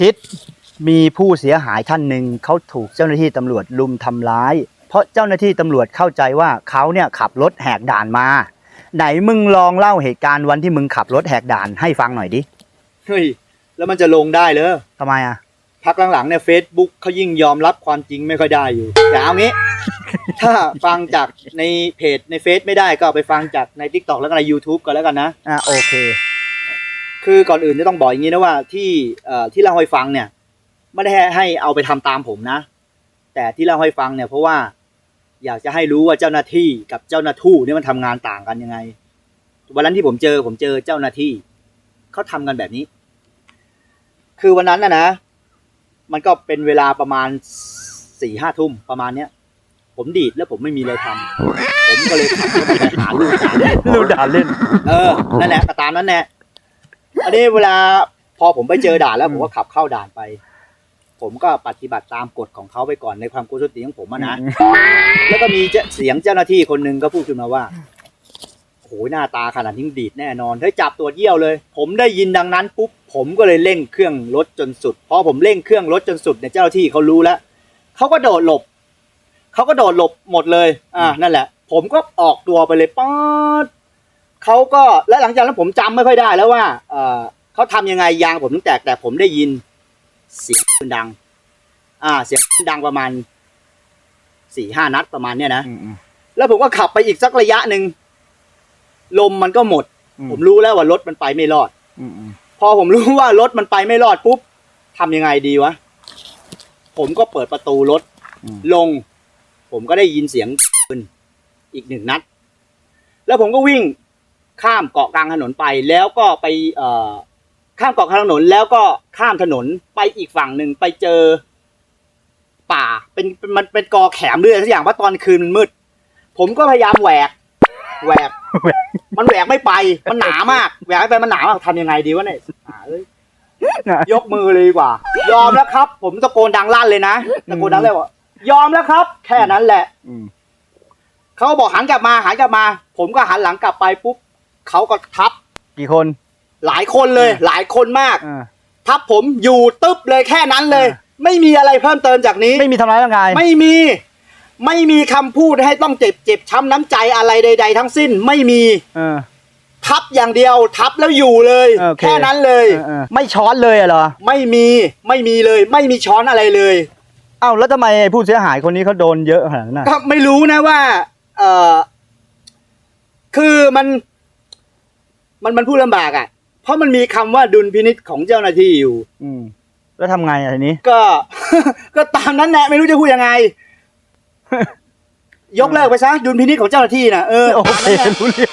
ทิศมีผู้เสียหายท่านหนึ่งเขาถูกเจ้าหน้าที่ตำรวจลุมทำร้าย เพราะเจ้าหน้าที่ตำรวจเข้าใจว่าเขาเนี่ยขับรถแหกด่านมา ไหนมึงลองเล่าเหตุการณ์วันที่มึงขับรถแหกด่านให้ฟังหน่อยดิเฮ้ยแล้วมันจะลงได้เลยทำไมอะพักหลังๆเนี่ยเฟซบุ๊กเขายิ่งยอมรับความจริงไม่ค่อยได้อยู่แต่เอางี้ ถ้าฟังจากในเพจในเฟซไม่ได้ก็เอาไปฟังจากใน t ิ k t o k แล้วก็ใน YouTube ก็แล้วกันนะอะโอเค คือก่อนอื่นจะต้องบอกอย่างนี้นะว่าที่เอ่อที่เล่าให้ฟังเนี่ยไม่ได้ให้ให้เอาไปทำตามผมนะ แต่ที่เล่าให้ฟังเนี่ยเพราะว่าอยากจะให้รู้ว่าเจ้าหน้าที่กับเจ้าหน้าทู่เนี่ยมันทำงานต่างกันยังไง วันนั้นที่ผมเจอผมเจอเจ้าหน้าที่เขาทำกันแบบนี้ คือวันนั้นนะนะ มันก็เป็นเวลาประมาณสี่ห้าทุ่มประมาณเนี้ยผมดีดแล้วผมไม่มีอะไรทำผมก็เลยขับรถไปหาลูกสาวลูกด่านเล่น เออ นั่นแหละก็ตามนั้นแหละ อันนี้เวลาพอผมไปเจอด่านแล้วผมก็ขับเข้าด่านไป ผมก็ปฏิบัติตามกฎของเขาไปก่อนในความกุศลตีของผมอะนะแล้วก็มีเจ้าเสียงเจ้าหน้าที่คนหนึ่งก็พูดขึ้นมาว่าโอ้ยหน้าตาขนาดนี้ดีดแน่นอนเฮ้ยจับตัวจเยี่ยวเลย ผมได้ยินดังนั้นปุ๊บผมก็เลยเร่งเครื่องรถจนสุดพอผมเร่งเครื่องรถจนสุดเนี่ยเจ้าหน้าที่เขารู้แล้วเขาก็โดดหลบเขาก็โดดหลบหมดเลย อ่านั่นแหละ ผมก็ออกตัวไปเลยป๊อด เขาก็และหลังจากนั้นผมจำไม่ค่อยได้แล้วว่าเออเขาทำยังไงยางผมถึงแตกแต่ผมได้ยิน เสียงปืนดัง อ่า เสียงปืนดังประมาณสี่ห้านัดประมาณเนี้ยนะ อืมอืม แล้วผมก็ขับไปอีกสักระยะหนึ่งลมมันก็หมด อืม ผมรู้แล้วว่ารถมันไปไม่รอด อืมอืมพอผมรู้ว่ารถมันไปไม่รอดปุ๊บทำยังไงดีวะ ผมก็เปิดประตูรถ อืมลง ผมก็ได้ยินเสียงปืนอีกหนึ่งนัด แล้วผมก็วิ่ง ข้ามเกาะกลางถนนไปแล้วก็ไปเอข้ามเกาะกลางถนนแล้วก็ข้ามถนนไปอีกฝั่งหนึ่งไปเจอ ป่าเป็นมันเป็นกอแขมเรื่อยทุกอย่างเพราตอนคืนมันมืด ผมก็พยายามแหวกแหวกมันแหวกไม่ไป มันหนามากแหวกไม่ไปมันหนามากทำยังไงดีวะเนี่ยยกมือเลยดีกว่า ยอมแล้วครับ ผมตะโกนดังลั่นเลยนะตะโกนดังเลยว่ายอมแล้วครับ แค่นั้นแหละอืเขาบอกหันกลับมาหันกลับมา ผมก็หันหลังกลับไปปุ๊บ เขาก็ทับกี่คน หลายคนเลย หลายคนมาก อ่า ทับผมอยู่ตึ๊บเลยแค่นั้นเลย อ่าไม่มีอะไรเพิ่มเติมจากนี้ ไม่มีทำร้ายร่างกาย ไม่มี ไม่มีคำพูดให้ต้องเจ็บเจ็บช้ำน้ำใจอะไรใด ๆ ทั้งสิ้นไม่มี เออ ทับอย่างเดียวทับแล้วอยู่เลย โอเค แค่นั้นเลย เออเออไม่ช้อนเลยอะเหรอไม่มีไม่มีเลย ไม่มีช้อนอะไรเลย เอ้าแล้วทำไมผู้เสียหายคนนี้เขาโดนเยอะขนาดนั้นน่ะก็ไม่รู้นะว่า เออคือมัน มันมันพูดลำบากอะ เพราะมันมีคำว่าดุลพินิษของเจ้าหน้าที่อยู่ อืม แล้วทำไงอะทีนี้ ก็ ก็ตามนั้นแหละไม่รู้จะพูดยังไง ยกเลิกไปซะดุลพินิษของเจ้าหน้าที่นะเออโอเครู้เรื่อง